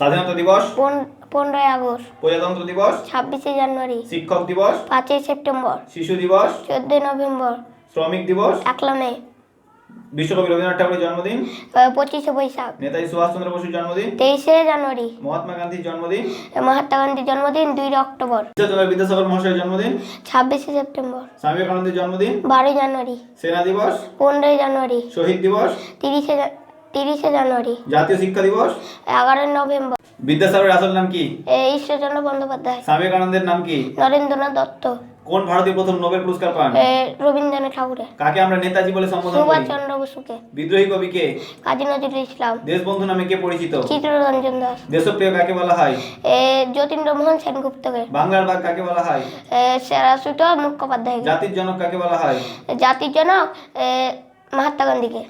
স্বাধীনতা দিবস? পনেরোই আগস্ট। প্রজাতন্ত্র দিবস? ছাব্বিশে জানুয়ারি। শিক্ষক দিবস? পাঁচই সেপ্টেম্বর। শিশু দিবস? চোদ্দোই নভেম্বর। শ্রমিক দিবস? একলা মে বিশ্বকবি রবীন্দ্রনাথ ঠাকুরের জন্মদিন? পঁচিশে বৈশাখ। নেতাজি সুভাষচন্দ্র বসুর জন্মদিন? তেইশে জানুয়ারি। মহাত্মা গান্ধীর জন্মদিন? মহাত্মা গান্ধীর জন্মদিন দুই অক্টোবর। ঈশ্বরচন্দ্র বিদ্যাসাগর মহাশয়ের জন্মদিন? ছাব্বিশে সেপ্টেম্বর। স্বামী বিবেকানন্দের জন্মদিন? বারোই জানুয়ারি। সেনা দিবস? পনেরোই জানুয়ারি। শহীদ দিবস? তিরিশে তিরিশে জানুয়ারি। জাতীয় শিক্ষা দিবস? এগারোই নভেম্বর। বিদ্যাসাগরের আসল নাম কি? ঈশ্বরচন্দ্র বন্দ্যোপাধ্যায়। বিবেকানন্দের নাম কি? নরেন্দ্রনাথ দত্ত। কোন ভারতীয় প্রথম নোবেল পুরস্কার পান? রবীন্দ্রনাথ ঠাকুরের। কাকে আমরা নেতাজি বলে সম্বোধন করি? সুভাষচন্দ্র বসুকে। বিদ্রোহী কবি কে? কাজী নজরুল ইসলাম। দেশবন্ধু নামে কে পরিচিত? চিত্তরঞ্জন দাস। দেশপ্রিয় কাকে বলা হয়? এ, যতীন্দ্রমোহন সেনগুপ্তকে। বাংলার বাঘ কাকে বলা হয়? এ, সেরাসুত মুখোপাধ্যায়কে। জাতির জনক কাকে বলা হয়? জাতির জনক মহাত্মা গান্ধীকে।